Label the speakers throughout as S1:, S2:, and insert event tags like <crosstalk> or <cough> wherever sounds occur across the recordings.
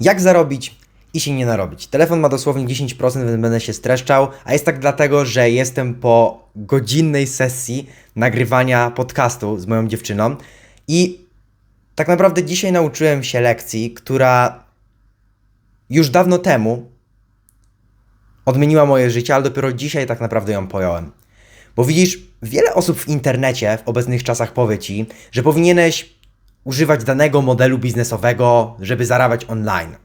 S1: Jak zarobić i się nie narobić? Telefon ma dosłownie 10%, więc będę się streszczał, a jest tak dlatego, że jestem po godzinnej sesji nagrywania podcastu z moją dziewczyną i tak naprawdę dzisiaj nauczyłem się lekcji, która już dawno temu odmieniła moje życie, ale dopiero dzisiaj tak naprawdę ją pojąłem. Bo widzisz, wiele osób w internecie w obecnych czasach powie ci, że powinieneś używać danego modelu biznesowego, żeby zarabiać online.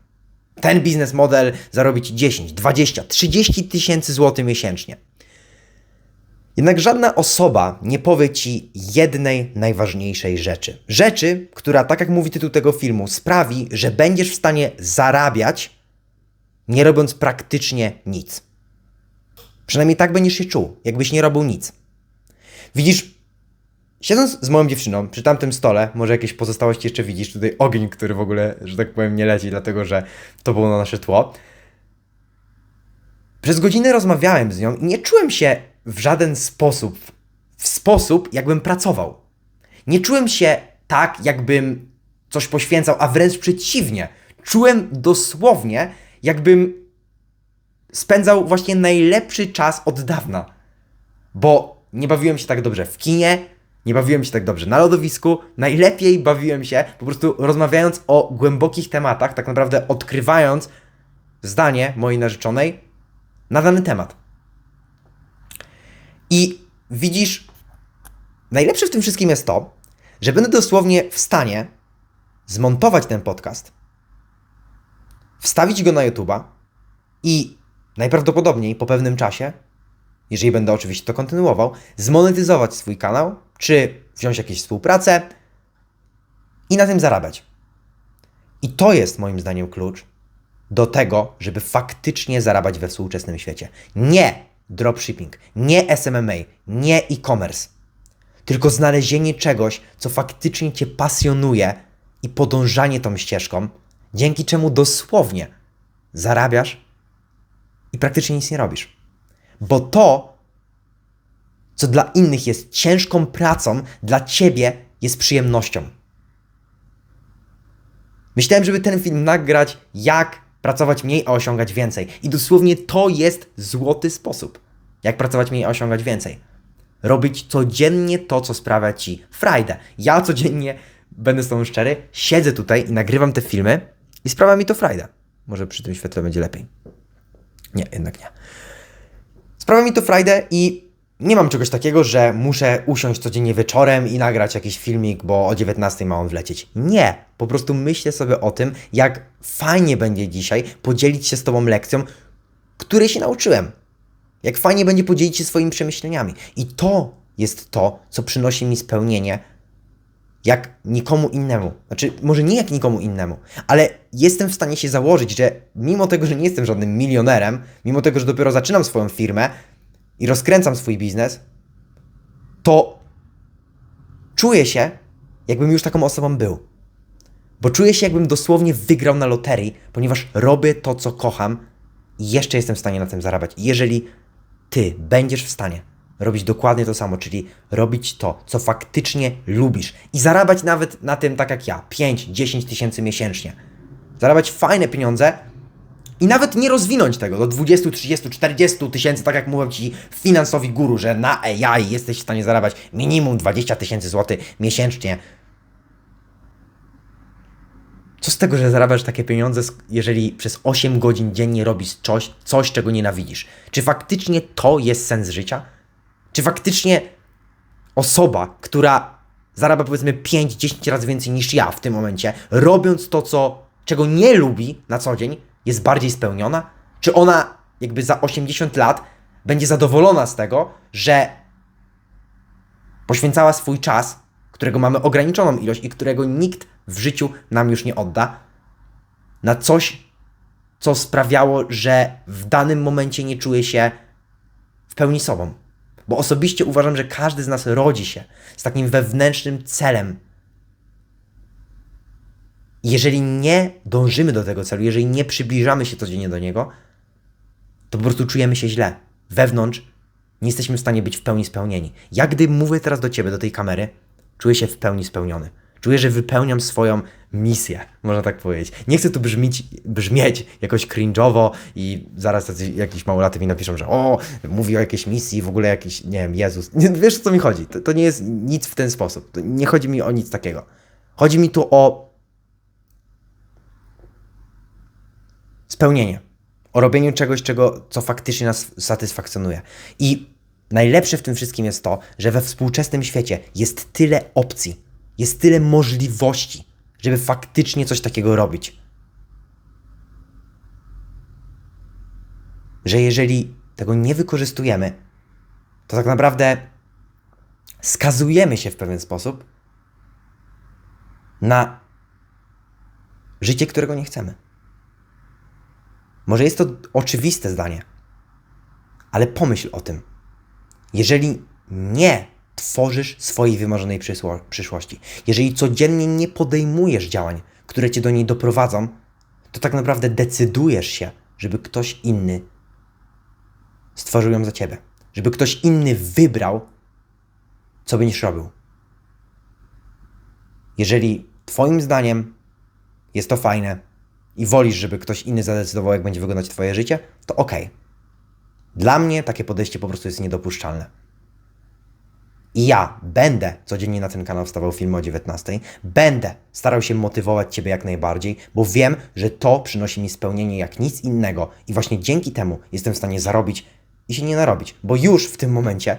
S1: Ten biznes model zarobi ci 10, 20, 30 tysięcy złotych miesięcznie. Jednak żadna osoba nie powie ci jednej najważniejszej rzeczy. Rzeczy, która, tak jak mówi tytuł tego filmu, sprawi, że będziesz w stanie zarabiać, nie robiąc praktycznie nic. Przynajmniej tak będziesz się czuł, jakbyś nie robił nic. Widzisz, siedząc z moją dziewczyną przy tamtym stole, może jakieś pozostałości jeszcze widzisz, tutaj ogień, który w ogóle, że tak powiem, nie leci, dlatego że to było na nasze tło. Przez godzinę rozmawiałem z nią i nie czułem się w żaden sposób, w sposób, jakbym pracował. Nie czułem się tak, jakbym coś poświęcał, a wręcz przeciwnie. Czułem dosłownie, jakbym spędzał właśnie najlepszy czas od dawna. Bo nie bawiłem się tak dobrze w kinie, nie bawiłem się tak dobrze na lodowisku, najlepiej bawiłem się po prostu rozmawiając o głębokich tematach, tak naprawdę odkrywając zdanie mojej narzeczonej na dany temat. I widzisz, najlepsze w tym wszystkim jest to, że będę dosłownie w stanie zmontować ten podcast, wstawić go na YouTube'a i najprawdopodobniej po pewnym czasie, jeżeli będę oczywiście to kontynuował, zmonetyzować swój kanał, czy wziąć jakieś współpracę i na tym zarabiać. I to jest moim zdaniem klucz do tego, żeby faktycznie zarabiać we współczesnym świecie. Nie dropshipping, nie SMMA, nie e-commerce, tylko znalezienie czegoś, co faktycznie Cię pasjonuje i podążanie tą ścieżką, dzięki czemu dosłownie zarabiasz i praktycznie nic nie robisz. Bo to, co dla innych jest ciężką pracą, dla ciebie jest przyjemnością. Myślałem, żeby ten film nagrać, jak pracować mniej, a osiągać więcej. I dosłownie to jest złoty sposób, jak pracować mniej, a osiągać więcej. Robić codziennie to, co sprawia ci frajdę. Ja codziennie, będę z tobą szczery, siedzę tutaj i nagrywam te filmy i sprawia mi to frajdę. Może przy tym świetle będzie lepiej. Nie, jednak nie. Sprawia mi to frajdę i nie mam czegoś takiego, że muszę usiąść codziennie wieczorem i nagrać jakiś filmik, bo o 19 ma on wlecieć. Nie, po prostu myślę sobie o tym, jak fajnie będzie dzisiaj podzielić się z Tobą lekcją, której się nauczyłem. Jak fajnie będzie podzielić się swoimi przemyśleniami. I to jest to, co przynosi mi spełnienie jak nikomu innemu. Znaczy, może nie jak nikomu innemu, ale jestem w stanie się założyć, że mimo tego, że nie jestem żadnym milionerem, mimo tego, że dopiero zaczynam swoją firmę i rozkręcam swój biznes, to czuję się, jakbym już taką osobą był. Bo czuję się, jakbym dosłownie wygrał na loterii, ponieważ robię to, co kocham i jeszcze jestem w stanie na tym zarabiać. Jeżeli ty będziesz w stanie robić dokładnie to samo, czyli robić to, co faktycznie lubisz i zarabiać nawet na tym, tak jak ja, 5-10 tysięcy miesięcznie. Zarabiać fajne pieniądze i nawet nie rozwinąć tego do 20, 30, 40 tysięcy, tak jak mówią ci finansowi guru, że na AI jesteś w stanie zarabiać minimum 20 tysięcy złotych miesięcznie. Co z tego, że zarabiasz takie pieniądze, jeżeli przez 8 godzin dziennie robisz coś, coś, czego nienawidzisz? Czy faktycznie to jest sens życia? Czy faktycznie osoba, która zarabia powiedzmy 5-10 razy więcej niż ja w tym momencie, robiąc to, co, czego nie lubi na co dzień, jest bardziej spełniona? Czy ona jakby za 80 lat będzie zadowolona z tego, że poświęcała swój czas, którego mamy ograniczoną ilość i którego nikt w życiu nam już nie odda, na coś, co sprawiało, że w danym momencie nie czuje się w pełni sobą? Bo osobiście uważam, że każdy z nas rodzi się z takim wewnętrznym celem. Jeżeli nie dążymy do tego celu, jeżeli nie przybliżamy się codziennie do niego, to po prostu czujemy się źle. Wewnątrz nie jesteśmy w stanie być w pełni spełnieni. Ja gdy mówię teraz do Ciebie, do tej kamery, czuję się w pełni spełniony. Czuję, że wypełniam swoją misję, można tak powiedzieć. Nie chcę tu brzmieć, brzmieć jakoś cringe'owo i zaraz tacy, jakiś małolaty mi napiszą, że o, mówi o jakiejś misji, w ogóle jakiś, nie wiem, Jezus. Wiesz, o co mi chodzi? To, to nie jest nic w ten sposób. To nie chodzi mi o nic takiego. Chodzi mi tu o spełnienie. O robieniu czegoś, czego, co faktycznie nas satysfakcjonuje. I najlepsze w tym wszystkim jest to, że we współczesnym świecie jest tyle opcji, jest tyle możliwości, żeby faktycznie coś takiego robić. Że jeżeli tego nie wykorzystujemy, to tak naprawdę skazujemy się w pewien sposób na życie, którego nie chcemy. Może jest to oczywiste zdanie, ale pomyśl o tym. Jeżeli nie tworzysz swojej wymarzonej przyszłości, jeżeli codziennie nie podejmujesz działań, które cię do niej doprowadzą, to tak naprawdę decydujesz się, żeby ktoś inny stworzył ją za ciebie. Żeby ktoś inny wybrał, co będziesz robił. Jeżeli Twoim zdaniem jest to fajne, i wolisz, żeby ktoś inny zadecydował, jak będzie wyglądać Twoje życie, to ok. Dla mnie takie podejście po prostu jest niedopuszczalne. I ja będę codziennie na ten kanał wstawał filmy o 19. Będę starał się motywować Ciebie jak najbardziej, bo wiem, że to przynosi mi spełnienie jak nic innego. I właśnie dzięki temu jestem w stanie zarobić i się nie narobić. Bo już w tym momencie,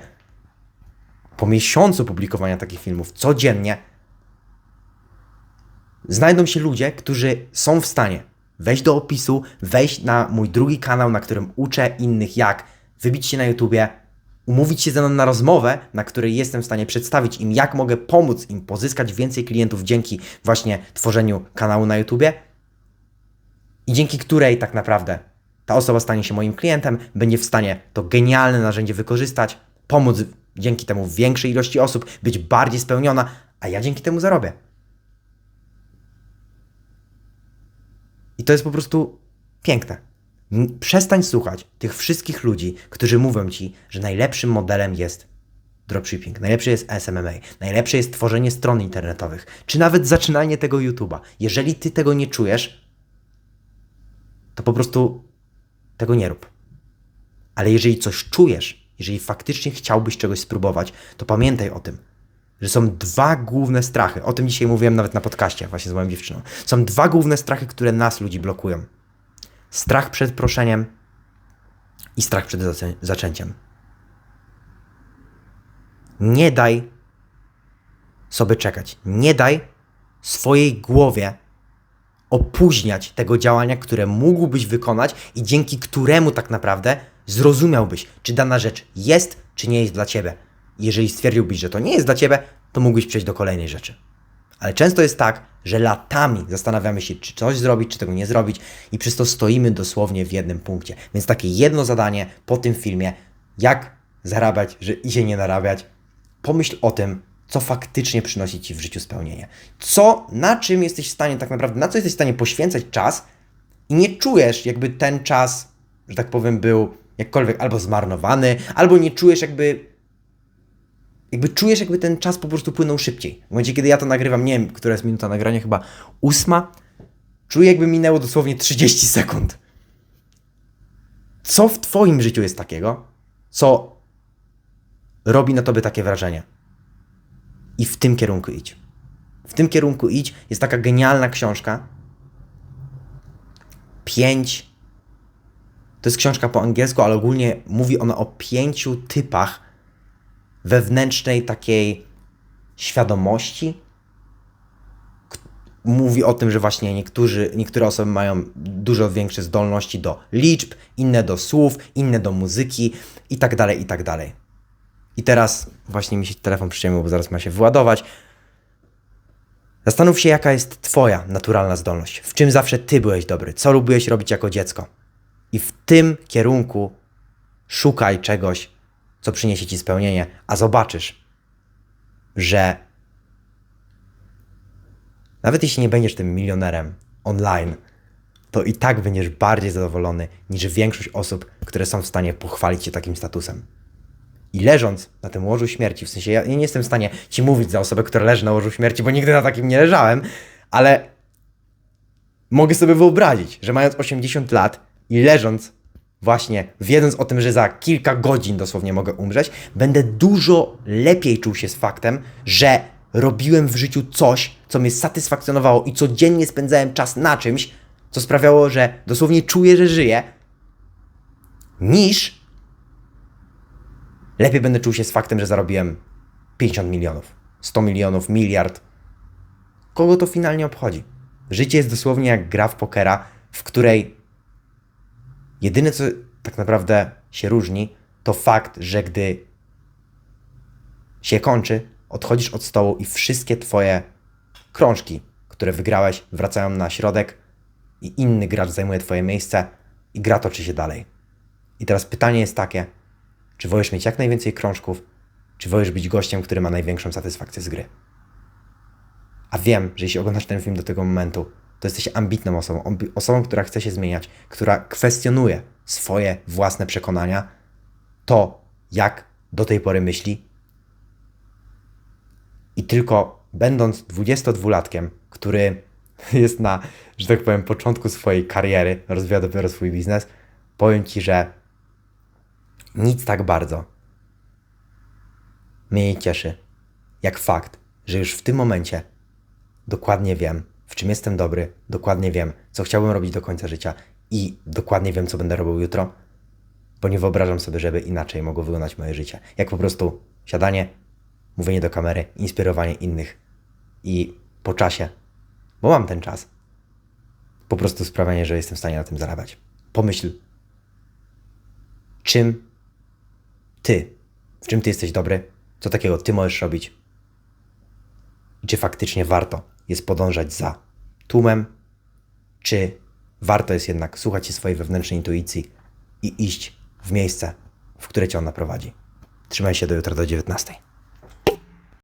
S1: po miesiącu publikowania takich filmów codziennie, znajdą się ludzie, którzy są w stanie wejść do opisu, wejść na mój drugi kanał, na którym uczę innych jak wybić się na YouTubie, umówić się ze mną na rozmowę, na której jestem w stanie przedstawić im, jak mogę pomóc im pozyskać więcej klientów dzięki właśnie tworzeniu kanału na YouTubie i dzięki której tak naprawdę ta osoba stanie się moim klientem, będzie w stanie to genialne narzędzie wykorzystać, pomóc dzięki temu większej ilości osób, być bardziej spełniona, a ja dzięki temu zarobię. I to jest po prostu piękne. Przestań słuchać tych wszystkich ludzi, którzy mówią ci, że najlepszym modelem jest dropshipping, najlepszy jest SMMA, najlepsze jest tworzenie stron internetowych, czy nawet zaczynanie tego YouTube'a. Jeżeli ty tego nie czujesz, to po prostu tego nie rób. Ale jeżeli coś czujesz, jeżeli faktycznie chciałbyś czegoś spróbować, to pamiętaj o tym, że są dwa główne strachy. O tym dzisiaj mówiłem nawet na podcaście właśnie z moją dziewczyną. Są dwa główne strachy, które nas ludzi blokują. Strach przed proszeniem i strach przed zaczęciem. Nie daj sobie czekać. Nie daj swojej głowie opóźniać tego działania, które mógłbyś wykonać i dzięki któremu tak naprawdę zrozumiałbyś, czy dana rzecz jest, czy nie jest dla ciebie jeżeli stwierdziłbyś, że to nie jest dla ciebie, to mógłbyś przejść do kolejnej rzeczy. Ale często jest tak, że latami zastanawiamy się, czy coś zrobić, czy tego nie zrobić, i przez to stoimy dosłownie w jednym punkcie. Więc takie jedno zadanie po tym filmie, jak zarabiać że i się nie narabiać, pomyśl o tym, co faktycznie przynosi ci w życiu spełnienie. Co, na czym jesteś w stanie tak naprawdę, na co jesteś w stanie poświęcać czas i nie czujesz, jakby ten czas, że tak powiem, był jakkolwiek albo zmarnowany, albo nie czujesz, jakby jakby czujesz, jakby ten czas po prostu płynął szybciej. W momencie, kiedy ja to nagrywam, nie wiem, która jest minuta nagrania, chyba ósma, czuję, jakby minęło dosłownie 30 sekund. Co w Twoim życiu jest takiego, co robi na Tobie takie wrażenie? I w tym kierunku idź. W tym kierunku idź. Jest taka genialna książka. Pięć. To jest książka po angielsku, ale ogólnie mówi ona o pięciu typach wewnętrznej takiej świadomości. Mówi o tym, że właśnie niektórzy, niektóre osoby mają dużo większe zdolności do liczb, inne do słów, inne do muzyki i tak dalej, i tak dalej. I teraz właśnie mi się telefon przyciemnił, bo zaraz ma się wyładować. Zastanów się, jaka jest Twoja naturalna zdolność, w czym zawsze Ty byłeś dobry, co lubiłeś robić jako dziecko. I w tym kierunku szukaj czegoś, co przyniesie ci spełnienie, a zobaczysz, że nawet jeśli nie będziesz tym milionerem online, to i tak będziesz bardziej zadowolony niż większość osób, które są w stanie pochwalić się takim statusem. I leżąc na tym łożu śmierci, w sensie ja nie jestem w stanie ci mówić za osobę, która leży na łożu śmierci, bo nigdy na takim nie leżałem, ale mogę sobie wyobrazić, że mając 80 lat i leżąc właśnie, wiedząc o tym, że za kilka godzin dosłownie mogę umrzeć, będę dużo lepiej czuł się z faktem, że robiłem w życiu coś, co mnie satysfakcjonowało i codziennie spędzałem czas na czymś, co sprawiało, że dosłownie czuję, że żyję, niż lepiej będę czuł się z faktem, że zarobiłem 50 milionów, 100 milionów, miliard. Kogo to finalnie obchodzi? Życie jest dosłownie jak gra w pokera, w której jedyne co tak naprawdę się różni, to fakt, że gdy się kończy, odchodzisz od stołu i wszystkie twoje krążki, które wygrałeś, wracają na środek i inny gracz zajmuje twoje miejsce i gra toczy się dalej. I teraz pytanie jest takie, czy wolisz mieć jak najwięcej krążków, czy wolisz być gościem, który ma największą satysfakcję z gry? A wiem, że jeśli oglądasz ten film do tego momentu, to jesteś ambitną osobą, osobą, która chce się zmieniać, która kwestionuje swoje własne przekonania, to jak do tej pory myśli. I tylko będąc 22-latkiem, który <laughs> jest na, że tak powiem, początku swojej kariery, rozwija dopiero swój biznes, powiem Ci, że nic tak bardzo mnie nie cieszy, jak fakt, że już w tym momencie dokładnie wiem, w czym jestem dobry, dokładnie wiem, co chciałbym robić do końca życia i dokładnie wiem, co będę robił jutro, bo nie wyobrażam sobie, żeby inaczej mogło wyglądać moje życie. Jak po prostu siadanie, mówienie do kamery, inspirowanie innych i po czasie, bo mam ten czas, po prostu sprawianie, że jestem w stanie na tym zarabiać. Pomyśl, czym ty, w czym ty jesteś dobry, co takiego ty możesz robić i czy faktycznie warto jest podążać za tłumem, czy warto jest jednak słuchać się swojej wewnętrznej intuicji i iść w miejsce, w które cię ona prowadzi. Trzymaj się do jutra do 19.